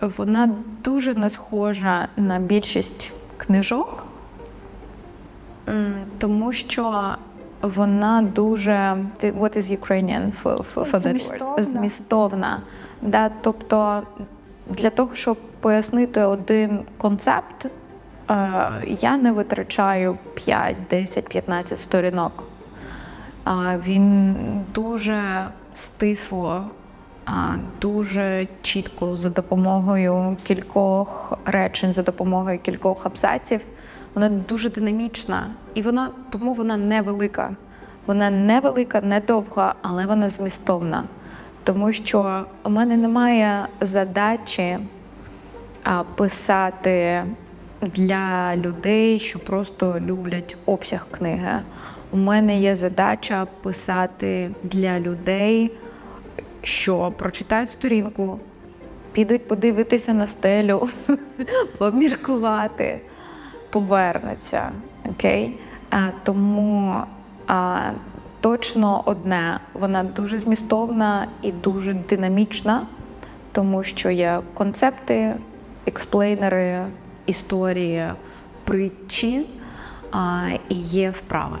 вона дуже не схожа на більшість книжок, тому що вона дуже what is Ukrainian for, for, for that word? Змістовна. змістовна. Да, тобто для того, щоб пояснити один концепт, е, я не витрачаю 5, 10, 15 сторінок. Він дуже стисло, дуже чітко за допомогою кількох речень, за допомогою кількох абзаців. Вона дуже динамічна, і вона тому вона невелика. Вона невелика, не довга, але вона змістовна. Тому що у мене немає задачі писати для людей, що просто люблять обсяг книги. У мене є задача писати для людей, що прочитають сторінку, підуть подивитися на стелю, поміркувати, повернуться. Окей? А, тому а, точно одне, вона дуже змістовна і дуже динамічна, тому що є концепти, експлейнери, історії, притчі а, і є вправи.